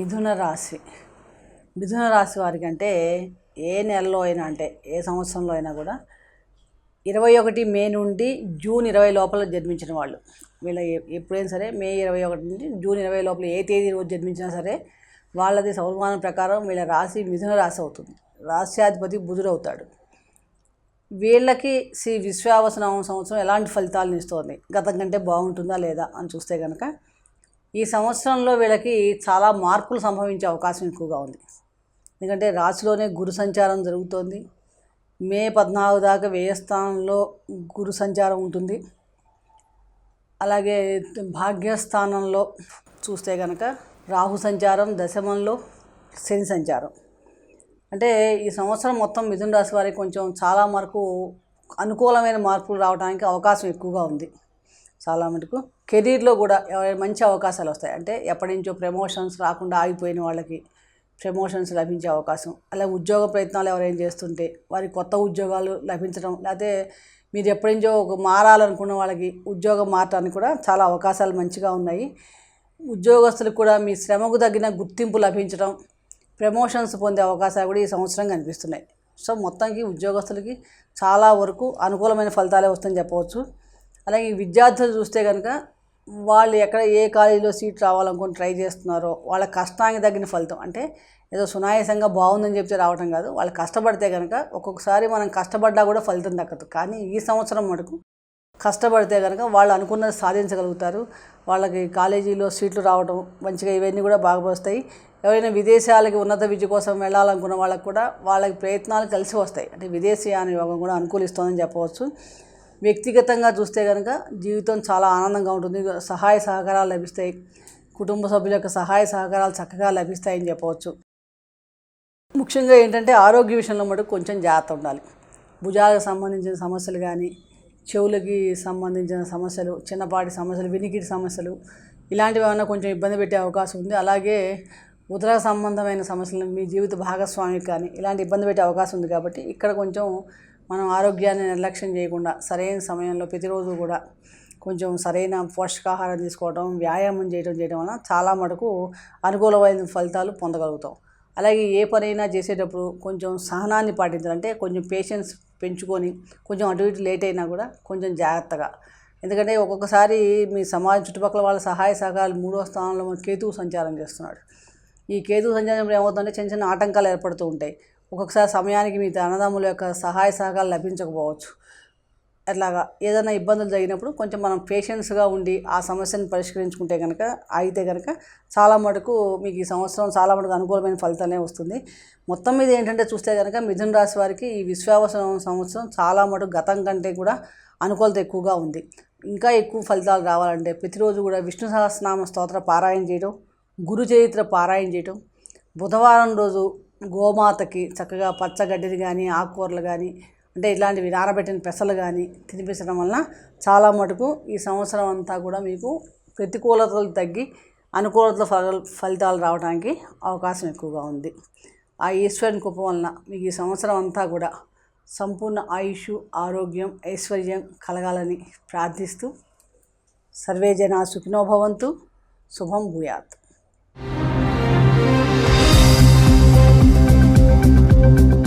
మిథున రాశి. మిథున రాశి వారికి అంటే ఏ నెలలో అయినా అంటే ఏ సంవత్సరంలో అయినా కూడా ఇరవై ఒకటి మే నుండి జూన్ ఇరవై లోపల జన్మించిన వాళ్ళు. వీళ్ళ ఎప్పుడైనా సరే మే ఇరవై ఒకటి నుండి జూన్ ఇరవై లోపల ఏ తేదీ రోజు జన్మించినా సరే వాళ్ళది సౌరమానం ప్రకారం వీళ్ళ రాశి మిథున రాశి అవుతుంది. రాశ్యాధిపతి బుధుడు అవుతాడు. వీళ్ళకి శ్రీ విశ్వావసనామ సంవత్సరం ఎలాంటి ఫలితాలను ఇస్తుంది? గతం కంటే బాగుంటుందా లేదా అని చూస్తే కనుక ఈ సంవత్సరంలో వీళ్ళకి చాలా మార్పులు సంభవించే అవకాశం ఎక్కువగా ఉంది. ఎందుకంటే రాశిలోనే గురు సంచారం జరుగుతోంది. మే పద్నాలుగు దాకా వ్యయ స్థానంలో గురు సంచారం ఉంటుంది. అలాగే భాగ్యస్థానంలో చూస్తే కనుక రాహు సంచారం దశమంలో శని సంచారం. అంటే ఈ సంవత్సరం మొత్తం మిథున రాశి వారికి కొంచెం చాలా వరకు అనుకూలమైన మార్పులు రావడానికి అవకాశం ఎక్కువగా ఉంది. చాలా మటుకు కెరీర్లో కూడా మంచి అవకాశాలు వస్తాయి. అంటే ఎప్పటి నుంచో ప్రమోషన్స్ రాకుండా ఆగిపోయిన వాళ్ళకి ప్రమోషన్స్ లభించే అవకాశం. అలాగే ఉద్యోగ ప్రయత్నాలు ఎవరైనా చేస్తుంటే వారి కొత్త ఉద్యోగాలు లభించడం లేకపోతే మీరు ఎప్పటి నుంచో ఒక మారాలనుకున్న వాళ్ళకి ఉద్యోగం మారటానికి కూడా చాలా అవకాశాలు మంచిగా ఉన్నాయి. ఉద్యోగస్తులకు కూడా మీ శ్రమకు తగిన గుర్తింపు లభించడం ప్రమోషన్స్ పొందే అవకాశాలు కూడా ఈ సంవత్సరం కనిపిస్తున్నాయి. సో మొత్తానికి ఉద్యోగస్తులకి చాలా వరకు అనుకూలమైన ఫలితాలే వస్తాయని చెప్పవచ్చు. అలాగే ఈ విద్యార్థులు చూస్తే కనుక వాళ్ళు ఎక్కడ ఏ కాలేజీలో సీట్ రావాలనుకుని ట్రై చేస్తున్నారో వాళ్ళ కష్టానికి తగిన ఫలితం. అంటే ఏదో సునాయాసంగా బాగుందని చెప్తే రావటం కాదు. వాళ్ళు కష్టపడితే కనుక ఒక్కొక్కసారి మనం కష్టపడ్డా కూడా ఫలితం దక్కదు. కానీ ఈ సంవత్సరం మటుకు కష్టపడితే కనుక వాళ్ళు అనుకున్నది సాధించగలుగుతారు. వాళ్ళకి కాలేజీలో సీట్లు రావడం మంచిగా ఇవన్నీ కూడా బాగా వస్తాయి. ఎవరైనా విదేశాలకి ఉన్నత విద్య కోసం వెళ్ళాలనుకున్న వాళ్ళకి కూడా వాళ్ళకి ప్రయత్నాలు కలిసి వస్తాయి. అంటే విదేశీయాన యోగం కూడా అనుకూలిస్తుందని చెప్పవచ్చు. వ్యక్తిగతంగా చూస్తే కనుక జీవితం చాలా ఆనందంగా ఉంటుంది. సహాయ సహకారాలు లభిస్తాయి. కుటుంబ సభ్యుల యొక్క సహాయ సహకారాలు చక్కగా లభిస్తాయని చెప్పవచ్చు. ముఖ్యంగా ఏంటంటే ఆరోగ్య విషయంలో మటుకు కొంచెం జాగ్రత్త ఉండాలి. భుజాలకు సంబంధించిన సమస్యలు కానీ చెవులకి సంబంధించిన సమస్యలు చిన్నపాటి సమస్యలు వినికిడి సమస్యలు ఇలాంటివి ఏమైనా కొంచెం ఇబ్బంది పెట్టే అవకాశం ఉంది. అలాగే ఉదర సంబంధమైన సమస్యలు మీ జీవిత భాగస్వామికి కానీ ఇలాంటి ఇబ్బంది పెట్టే అవకాశం ఉంది కాబట్టి ఇక్కడ కొంచెం మనం ఆరోగ్యాన్ని నిర్లక్ష్యం చేయకుండా సరైన సమయంలో ప్రతిరోజు కూడా కొంచెం సరైన పోషకాహారం తీసుకోవడం వ్యాయామం చేయడం చేయడం వలన చాలా మటుకు అనుకూలమైన ఫలితాలు పొందగలుగుతాం. అలాగే ఏ పనైనా చేసేటప్పుడు కొంచెం సహనాన్ని పాటించాలంటే కొంచెం పేషెన్స్ పెంచుకొని కొంచెం అటు ఇటు లేట్ అయినా కూడా కొంచెం జాగ్రత్తగా. ఎందుకంటే ఒక్కొక్కసారి మీ సమాజం చుట్టుపక్కల వాళ్ళ సహాయ సహకారాలు మూడో స్థానంలో కేతువు సంచారం చేస్తున్నాడు. ఈ కేతు సంచారం ఏమవుతుందంటే చిన్న చిన్న ఆటంకాలు ఏర్పడుతూ ఉంటాయి. ఒక్కొక్కసారి సమయానికి మీ అన్నదమ్ముల యొక్క సహాయ సహకారాలు లభించకపోవచ్చు. అట్లాగా ఏదైనా ఇబ్బందులు జరిగినప్పుడు కొంచెం మనం పేషెన్స్గా ఉండి ఆ సమస్యను పరిష్కరించుకుంటే కనుక అయితే కనుక చాలా మటుకు మీకు ఈ సంవత్సరం చాలా మటుకు అనుకూలమైన ఫలితాలే వస్తుంది. మొత్తం మీద ఏంటంటే చూస్తే కనుక మిథున రాశి వారికి ఈ విశ్వావసరం సంవత్సరం చాలా మటుకు గతం కంటే కూడా అనుకూలత ఎక్కువగా ఉంది. ఇంకా ఎక్కువ ఫలితాలు రావాలంటే ప్రతిరోజు కూడా విష్ణు సహస్రనామ స్తోత్ర పారాయణ చేయడం గురు చరిత్ర పారాయణ చేయడం బుధవారం రోజు గోమాతకి చక్కగా పచ్చగడ్డిని కానీ ఆకుకూరలు కానీ అంటే ఇలాంటివి నానబెట్టిన పెసలు కానీ తినిపించడం వలన చాలా మటుకు ఈ సంవత్సరం అంతా కూడా మీకు ప్రతికూలతలు తగ్గి అనుకూలతల ఫల ఫలితాలు రావడానికి అవకాశం ఎక్కువగా ఉంది. ఆ ఈశ్వరుని కృప వలన మీకు ఈ సంవత్సరం అంతా కూడా సంపూర్ణ ఆయుష్ ఆరోగ్యం ఐశ్వర్యం కలగాలని ప్రార్థిస్తూ సర్వే జనా సుఖినోభవంతు శుభం భూయాత్. thank you